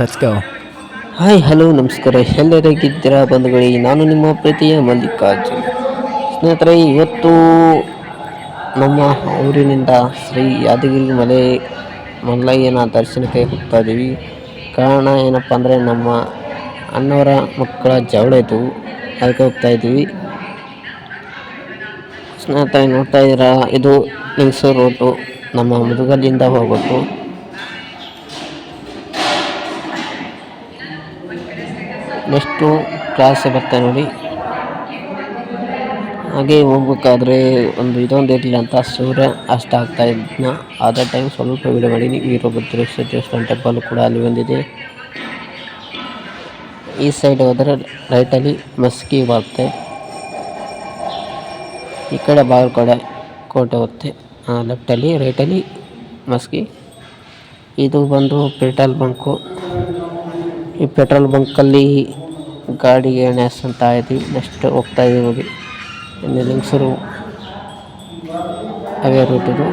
Let's go hi hello ನಮಸ್ಕಾರ. ಎಲ್ಲರಿಗಿದ್ದೀರಾ ಬಂಧುಗಳೇ? ನಾನು ನಿಮ್ಮ ಪ್ರೀತಿಯ ಮಲ್ಲಿಕಾರ್ಜುನ್. ಸ್ನೇಹಿತರೆ, ಇವತ್ತು ನಮ್ಮ ಊರಿನಿಂದ ಶ್ರೀ ಯಾದಗಿರಿ ಮಲೆ ಮಲ್ಲಯ್ಯನ ದರ್ಶನಕ್ಕೆ ಹೋಗ್ತಾ ಇದ್ದೀವಿ. ಕಾರಣ ಏನಪ್ಪ ಅಂದರೆ ನಮ್ಮ ಅಣ್ಣವರ ಮಕ್ಕಳ ಜವಳ ಅದಕ್ಕೆ ಹೋಗ್ತಾ ಇದ್ದೀವಿ. ಸ್ನೇಹಿತರೆ, ನೋಡ್ತಾ ಇದ್ದೀರಾ? ಇದು ಮೈಸೂರು ರೋಟು ನಮ್ಮ ಮುದುಗಲ್ಲಿಂದ ಹೋಗ್ಬೇಕು ನೆಕ್ಸ್ಟು ಕ್ಲಾಸ್ ಬರ್ತಾ ನೋಡಿ. ಹಾಗೆ ಹೋಗ್ಬೇಕಾದ್ರೆ ಒಂದು ಇದೊಂದು ಇರಲಿಲ್ಲ ಅಂತ ಸೂರ್ಯ ಅಷ್ಟ ಆಗ್ತಾ ಇದ್ನ. ಅದೇ ಟೈಮ್ ಸ್ವಲ್ಪ ವಿಡಿಯೋ ಮಾಡೀನಿ. ವೀರಭದ್ರೇಶ್ವರ ಟೆಂಪಲ್ ಕೂಡ ಅಲ್ಲಿ ಬಂದಿದೆ ಈ ಸೈಡ್ ಹೋದರೆ ರೈಟಲ್ಲಿ ಮಸ್ಕಿ ಬರುತ್ತೆ ಈ ಕಡೆ ಬಾಗಲಕೋಟೆ ಕೋಟೆ ಹೋಗುತ್ತೆ ಲೆಫ್ಟಲ್ಲಿ ರೈಟಲ್ಲಿ ಮಸ್ಕಿ. ಇದು ಬಂದು ಪೆಟ್ರೋಲ್ ಬಂಕು. ಈ ಪೆಟ್ರೋಲ್ ಬಂಕಲ್ಲಿ ಗಾಡಿಗೆ ಎಣ್ಣೆ ಅಂತ ಇದೆ ನೆಕ್ಸ್ಟ್ ಹೋಗ್ತಾ ಇದೀವಿ ನೋಡಿ ಇಲ್ಲಿ ಲಿಂಗ್ಸೂರು ಅವೇ ರೂಟ್ ಇದು.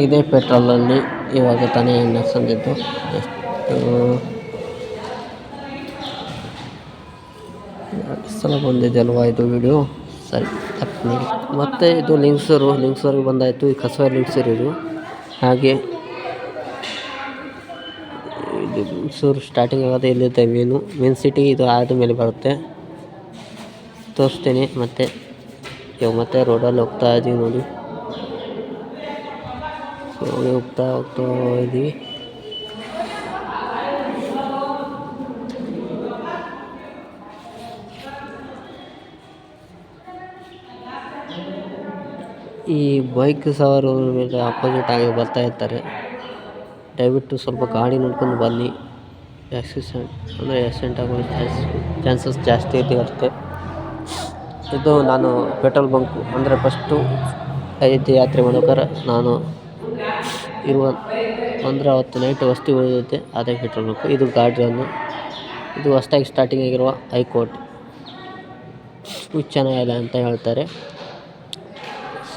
ಇದೇ ಪೆಟ್ರೋಲಲ್ಲಿ ಇವಾಗ ತಾನೇ ಎಣ್ಣೆ ಹಾಕ್ಸಂದಿದ್ದು ಎರಡು ಸಲ ಬಂದಿದೆ ಅಲ್ವಾ ಇದು ವಿಡಿಯೋ ಸರಿ, ತಪ್ಪು ಮತ್ತು ಇದು ಲಿಂಗ್ಸೂರು ಲಿಂಗ್ಸೂರಿಗೆ ಬಂದಾಯಿತು, ಈ ಕಸವ ಲಿಂಗ್ಸೂರು ಇದು. ಹಾಗೆ ಇದು ಲಿಂಗ್ಸೂರು ಸ್ಟಾರ್ಟಿಂಗ್ ಆಗೋದು ಇಲ್ಲಿದೆ ಮೀನು ಮೇನ್ ಸಿಟಿ ಇದು ಆದ ಮೇಲೆ ಬರುತ್ತೆ. ತೋರಿಸ್ತೀನಿ, ಮತ್ತು ಇವಾಗ ಮತ್ತೆ ರೋಡಲ್ಲಿ ಹೋಗ್ತಾ ಇದ್ದೀವಿ ನೋಡಿ. ಹೋಗ್ತಾ ಹೋಗ್ತಾ ಇದ್ದೀವಿ ಈ ಬೈಕ್ ಸವಾರರು ಮೇಲೆ ಅಪೋಸಿಟ್ ಆಗಿ ಬರ್ತಾ ಇರ್ತಾರೆ ದಯವಿಟ್ಟು ಸ್ವಲ್ಪ ಗಾಡಿ ನೋಡ್ಕೊಂಡು ಬನ್ನಿ. ಆಕ್ಸಿಡೆಂಟ್ ಅಂದರೆ ಆಕ್ಸಿಡೆಂಟ್ ಆಗೋ ಚಾನ್ಸಸ್ ಜಾಸ್ತಿ ಇರುತ್ತೆ ಇದು ನಾನು ಪೆಟ್ರೋಲ್ ಬಂಕು ಅಂದರೆ ಫಸ್ಟು ಅಯೋಧ್ಯೆ ಯಾತ್ರೆ ಮಾಡ್ಬೇಕಾರೆ ನಾನು ಇರುವ ಅಂದರೆ ಅವತ್ತು ನೈಟ್ ವಸ್ತಿ ಉಳಿದಿದ್ದೆ ಅದೇ ಪೆಟ್ರೋಲ್ ಬಂಕು. ಇದು ಗಾಡಿಯನ್ನು ಇದು ಹೊಸ್ದಾಗಿ ಸ್ಟಾರ್ಟಿಂಗ್ ಆಗಿರುವ ಹೈಕೋರ್ಟ್. ಇದು ಚೆನ್ನಾಗಿಲ್ಲ ಅಂತ ಹೇಳ್ತಾರೆ.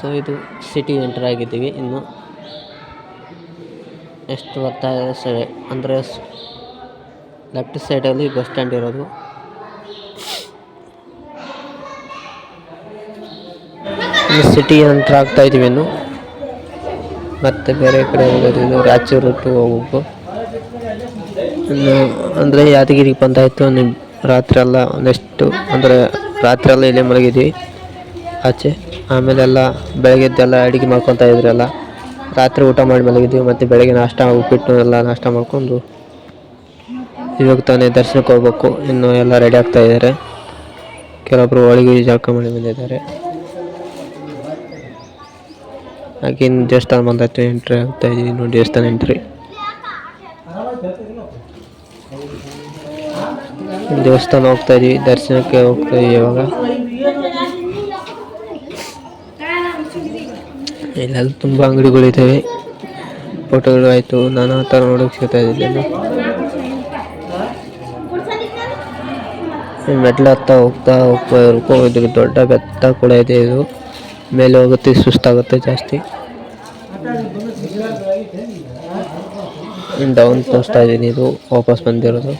ಸೊ ಇದು ಸಿಟಿ ಎಂಟರ್ ಆಗಿದ್ದೀವಿ. ಇನ್ನು ನೆಕ್ಸ್ಟ್ ಬರ್ತಾ ಇದೆ ಸೈ ಅಂದರೆ ಲೆಫ್ಟ್ ಸೈಡಲ್ಲಿ ಬಸ್ ಸ್ಟ್ಯಾಂಡ್ ಇರೋದು. ಈ ಸಿಟಿ ಎಂಟರ್ ಆಗ್ತಾ ಇದ್ದೀವಿ ಇನ್ನು. ಮತ್ತು ಬೇರೆ ಕಡೆ ಹೋಗೋದು ಇದು ರಾಯಚೂರು ರೂಟು ಹೋಗ್ಬೇಕು ಇನ್ನು ಅಂದರೆ ಯಾದಗಿರಿಗೆ ಬಂದಾಯಿತು ರಾತ್ರಿ ಎಲ್ಲ ನೆಕ್ಸ್ಟು ಅಂದರೆ ರಾತ್ರಿ ಎಲ್ಲ ಇಲ್ಲೇ ಮಲಗಿದ್ವಿ ಆಚೆ. ಆಮೇಲೆಲ್ಲ ಬೆಳಗ್ಗೆದ್ದೆಲ್ಲ ಅಡುಗೆ ಮಾಡ್ಕೊತಾ ಎಲ್ಲ. ರಾತ್ರಿ ಊಟ ಮಾಡಿ ಮಲಗಿದ್ವಿ, ಮತ್ತು ಬೆಳಗ್ಗೆ ನಾಷ್ಟ ಉಪ್ಪಿಟ್ಟು ಎಲ್ಲ ನಾಷ್ಟ ಮಾಡ್ಕೊಂಡು ಇವಾಗ ತಾನೇ ದರ್ಶನಕ್ಕೆ ಹೋಗ್ಬೇಕು. ಇನ್ನು ಎಲ್ಲ ರೆಡಿ ಆಗ್ತಾ ಇದ್ದಾರೆ ಕೆಲವೊಬ್ಬರು ಹೋಳಿಗೆ ಜಳಕ ಮಾಡಿ ಬಂದಿದ್ದಾರೆ. ಹಾಗೆ ಇನ್ನು ದೇವಸ್ಥಾನ ಬಂದಾಯ್ತು ಎಂಟ್ರಿ ಆಗ್ತಾ ಇದ್ದೀವಿ ನೋಡಿ ದೇವಸ್ಥಾನ ಎಂಟ್ರಿ. ದೇವಸ್ಥಾನ ಹೋಗ್ತಾ ಇದ್ದೀವಿ ದರ್ಶನಕ್ಕೆ ಹೋಗ್ತಾ ಇದ್ದೀವಿ ಇವಾಗ. ಇಲ್ಲೆಲ್ಲ ತುಂಬ ಅಂಗಡಿಗಳಿದ್ದಾವೆ ಫೋಟೋಗಳು ಆಯಿತು. ನಾನಾ ಥರ ನೋಡೋಕೆ ಸಿಗ್ತಾ ಇದ್ದೀನಿ ಮೆಟ್ಲು ಹತ್ತ ಹೋಗ್ತಾ ಹೋಗ್ತಾ ಇರ್ಕೋ ದೊಡ್ಡ ಬೆತ್ತ ಕೂಡ ಇದೆ ಇದು. ಮೇಲೆ ಹೋಗುತ್ತೆ, ಸುಸ್ತಾಗುತ್ತೆ ಜಾಸ್ತಿ. ಡೌನ್ ತೋರಿಸ್ತಾ ಇದ್ದೀನಿ ಇದು ವಾಪಸ್ ಬಂದಿರೋದು.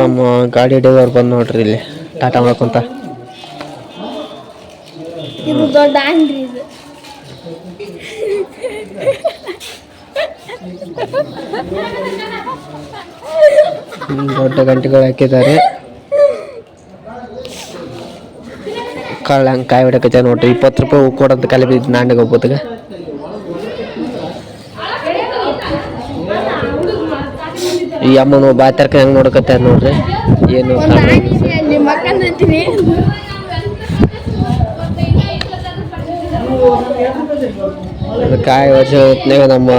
ನಮ್ಮ ಗಾಡಿ ಡ್ರೈವರ್ ಬಂದು ನೋಡ್ರಿ ಇಲ್ಲಿ. ಟಾಟಾ ಮಾಡ್ಕೊಂತ ಇದು ದೊಡ್ಡ ಅಂಗ್ರಿ ಇದು. ದೊಡ್ಡ ಗಂಟೆಗಳು ಹಾಕಿದ್ದಾರೆ. ಕಾಳು ಹಂಗೆ ಕಾಯಿ ಹೊಡಕತ್ತ ನೋಡ್ರಿ ಇಪ್ಪತ್ತು ರೂಪಾಯಿ ಹೂ ಕೊಡಂತ ಕಲೆ ಬಿದ್ದು ನಾಂಡಿಗೆ ಹೋಗ್ಬೋದಾಗ. ಈ ಅಮ್ಮನು ಬಾತರ್ಕ ಹೆಂಗೆ ನೋಡ್ಕತ್ತ ನೋಡ್ರಿ ಏನು ಕಾಯಿ ವರ್ಷ ಹೊತ್ನಾಗ ನಮ್ಮ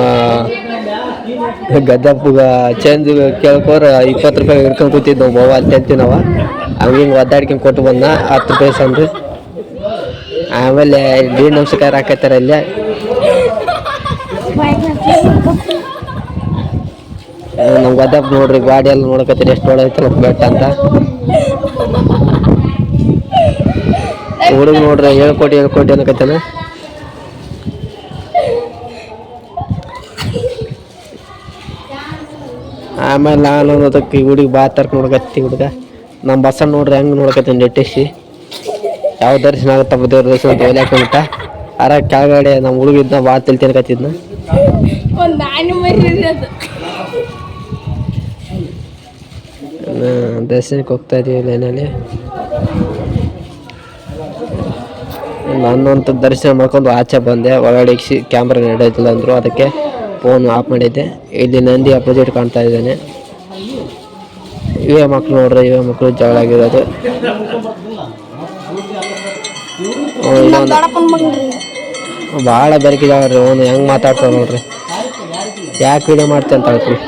ಗದ್ದಪ್ಪಗ ಚೇಂಜ್ ಕೇಳ್ಕೋರ ಇಪ್ಪತ್ತು ರೂಪಾಯಿ ಹಿಡ್ಕೊಂಡು ಕೂತಿದ್ದು ನಾವು ಅಲ್ಲಿ ತಿಂತೀವಿ ನಾವು ಹಂಗೆ ಹಿಂಗೆ ಒದ್ದಾಡ್ಕೊಂಡು ಕೊಟ್ಟು ಬಂದ ಹತ್ತು ರೂಪಾಯಿ ಸಂದ್ರಿ ಆಮೇಲೆ ಡಿ ನಮಸ್ಕಾರ ಹಾಕತ್ತಾರ ಇಲ್ಲೇ ನಮ್ಗೆ ನೋಡ್ರಿ, ಗಾಡಿ ಎಲ್ಲ ನೋಡಕತ್ತೀರಿ, ಎಷ್ಟು ಒಳಗೈತಲ್ಲ ಬೆಟ್ಟ ಅಂತ. ಹುಡುಗ ನೋಡ್ರಿ ಹೇಳ್ಕೊಟ್ಟು ಹೇಳ್ಕೊಟ್ಟು ಅನ್ನಕತ್ತಾನ. ಆಮೇಲೆ ನಾನು ಅದಕ್ಕೆ ಹುಡುಗಿ ಹುಡುಗ ಬಾ ತರ್ಕ ನೋಡಕತ್ತಿ ಹುಡುಗ. ನಮ್ಮ ಬಸ್ಸನ್ನು ನೋಡ್ರಿ, ಹೆಂಗೆ ನೋಡಕತ್ತೀನಿ, ನೆಟ್ಟಿಸಿ. ಯಾವ ದರ್ಶನ ಆಗುತ್ತಪ್ಪ ದೇವ್ರ ದರ್ಶನ ಅಂತ ಅರ ಕೆಳಗಡೆ ನಮ್ಮ ಹುಡುಗ ಇದ್ನ ತಲೆ ತಿನ್ಕತ್ತಿದ್ನ ಮರಿ ಅದು. ದರ್ಶನಕ್ಕೆ ಹೋಗ್ತಾ ಇದೀವಿ ಲೈನಲ್ಲಿ ನಾನಂತೂ ದರ್ಶನ ಮಾಡ್ಕೊಂಡು ಆಚೆ ಬಂದೆ. ಒಳಗಡೆ ಕ್ಯಾಮ್ರಾ ನಡೆಯೋದಿಲ್ಲ ಅಂದರು. ಅದಕ್ಕೆ ಫೋನ್ ಆಫ್ ಮಾಡಿದ್ದೆ. ಇಲ್ಲಿ ನಂದಿ ಅಪೋಸಿಟ್ ಕಾಣ್ತಾ ಇದ್ದಾನೆ. ಇವೇ ಮಕ್ಳು ನೋಡ್ರಿ ಇವೇ ಮಕ್ಕಳು ಜಗಳ ಆಗಿರೋದು. ಭಾಳ ಬೆರಕಿದಾವ್ರಿ ಅವನು ಹೆಂಗೆ ಮಾತಾಡ್ತಾವ ನೋಡ್ರಿ. ಯಾಕೆ ವಿಡಿಯೋ ಮಾಡ್ತೆ ಅಂತ ಹೇಳ್ತೀನಿ.